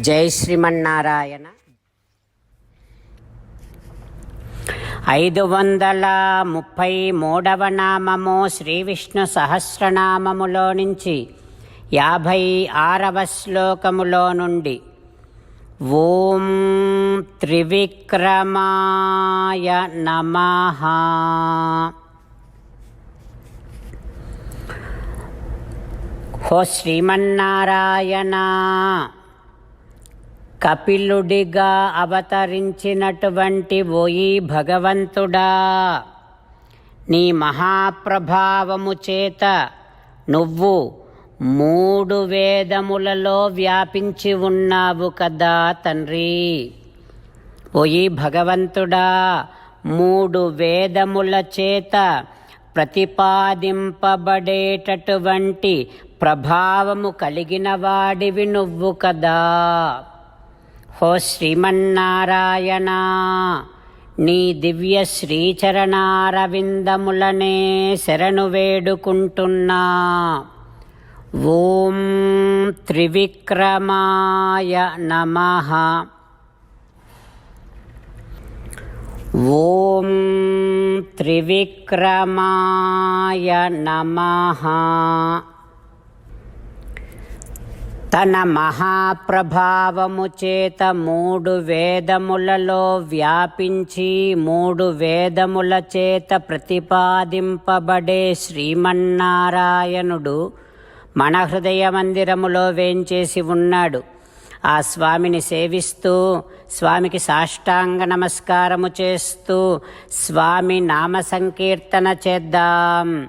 జై శ్రీమన్నారాయణ. ఐదు వందల ముప్పై మూడవ నామము శ్రీ విష్ణు సహస్రనామములో నుంచి యాభై ఆరవ శ్లోకములో నుండి ఓం త్రివిక్రమాయ నమ. హో శ్రీమన్నారాయణ. కపిలుడిగా అవతరించినటువంటి ఓయి భగవంతుడా. నీ మహాప్రభావము చేత నువ్వు మూడు వేదములలో వ్యాపించి ఉన్నావు కదా తండ్రి. ఓయి భగవంతుడా మూడు వేదముల చేత ప్రతిపాదింపబడేటటువంటి ప్రభావము కలిగిన వాడివి నువ్వు కదా. హో శ్రీమన్నారాయణ నీ దివ్య శ్రీచరణారవిందములనే శరణు వేడుకుంటున్నా. ఓం త్రివిక్రమాయ నమః. ఓం త్రివిక్రమాయ నమః. తన మహాప్రభావము చేత మూడు వేదములలో వ్యాపించి మూడు వేదముల చేత ప్రతిపాదింపబడే శ్రీమన్నారాయణుడు మన హృదయ మందిరములో వేంచేసి ఉన్నాడు. ఆ స్వామిని సేవిస్తూ స్వామికి సాష్టాంగ నమస్కారము చేస్తూ స్వామి నామ సంకీర్తన చేద్దాం.